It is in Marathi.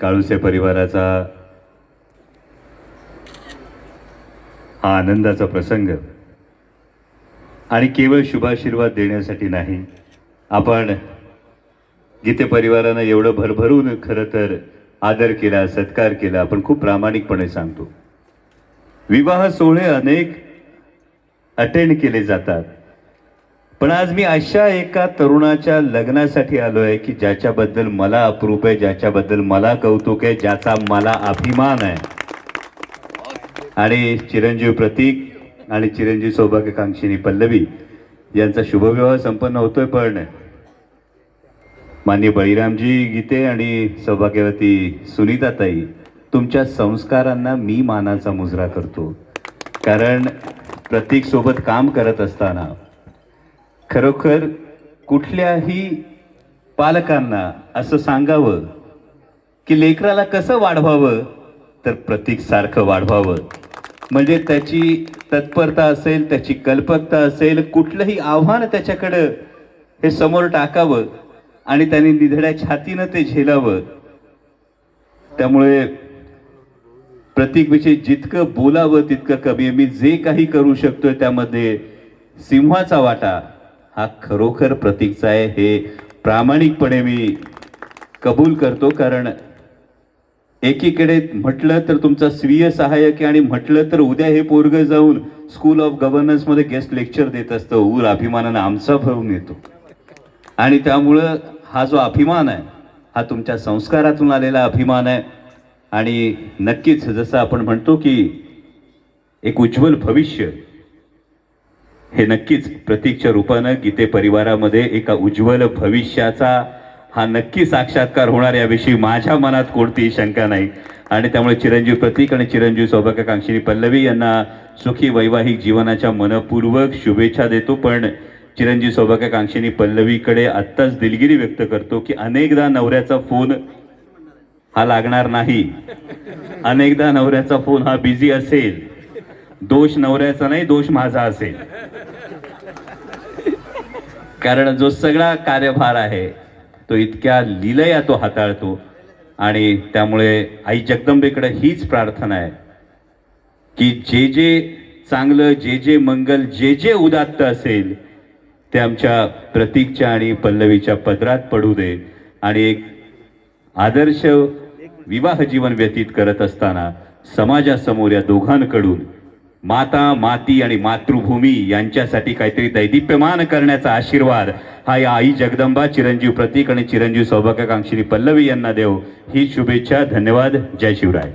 काळुसे परिवाराचा हा आनंदाचा प्रसंग. आणि केवळ शुभाशीर्वाद देण्यासाठी नाही आपण गीते परिवारानं एवढं भरभरून खरं तर आदर केला सत्कार केला आपण खूप प्रामाणिकपणे सांगतो. विवाह सोहळे अनेक अटेंड केले जातात. पण आज मी अशा एका तरुणाच्या लग्नासाठी आलो आहे की ज्याच्याबद्दल मला अप्रूप आहे ज्याच्याबद्दल मला कौतुक आहे ज्याचा मला अभिमान आहे. आणि चिरंजीव प्रतीक आणि चिरंजीव सौभाग्यकांक्षिणी पल्लवी यांचा शुभविवाह संपन्न होतोय पण. मान्य बळीरामजी गीते आणि सौभाग्यवती सुनीताताई तुमच्या संस्कारांना मी मानाचा मुजरा करतो. कारण प्रतीक सोबत काम करत असताना खरोखर कुठल्याही पालकांना असं सांगावं की लेकराला कसं वाढवावं तर प्रतीक सारखं वाढवावं. म्हणजे त्याची तत्परता असेल त्याची कल्पकता असेल कुठलंही आव्हान त्याच्याकडं हे समोर टाकावं आणि त्याने निधड्या छातीनं ते झेलावं. त्यामुळे प्रतीकविषयी जितकं बोलावं तितकं कमी मी जे काही करू शकतोय त्यामध्ये सिंहाचा वाटा हा खरोखर प्रतीकचा आहे. हे प्रामाणिकपणे मी कबूल करतो कारण एकीकडे म्हटलं तर तुमचा स्वीय सहाय्यक आणि म्हटलं तर उद्या हे पोरग जाऊन स्कूल ऑफ गव्हर्नन्समध्ये गेस्ट लेक्चर देत असतं. ऊर अभिमानानं आमचा भरून येतो. आणि त्यामुळं हा जो अभिमान आहे हा तुमच्या संस्कारातून आलेला अभिमान आहे. आणि नक्कीच जसं आपण म्हणतो की एक उज्ज्वल भविष्य हे नक्कीच प्रतीकच्या रूपानं गीते परिवारामध्ये एका उज्ज्वल भविष्याचा हा नक्की साक्षात्कार होणार याविषयी माझ्या मनात कोणतीही शंका नाही. आणि त्यामुळे चिरंजीव प्रतीक आणि चिरंजीव सौभाग्यकांक्षिणी पल्लवी यांना सुखी वैवाहिक जीवनाच्या मनपूर्वक शुभेच्छा देतो. पण चिरंजीव सौभाग्यकांक्षिणी पल्लवीकडे आत्ताच दिलगिरी व्यक्त करतो की अनेकदा नवऱ्याचा फोन हा लागणार नाही. अनेकदा नवऱ्याचा फोन हा बिझी असेल. दोष नवऱ्याचा नाही दोष माझा असेल. कारण जो सगळा कार्यभार आहे तो इतक्या लिलया तो हाताळतो आणि त्यामुळे आई जगदंबेकडे हीच प्रार्थना आहे की जे जे चांगलं जे जे मंगल जे जे उदात्त असेल ते आमच्या प्रतीकच्या आणि पल्लवीच्या पदरात पडू दे. आणि एक आदर्श विवाह जीवन व्यतीत करत असताना समाजासमोर या दोघांकडून माता माती आणि मातृभूमी यांच्यासाठी काहीतरी दैदिप्यमान करण्याचा आशीर्वाद. हा या आई जगदंबा चिरंजीव प्रतीक आणि चिरंजीव सौभाग्यकांक्षिणी पल्लवी यांना देव. ही शुभेच्छा धन्यवाद. जय शिवराय.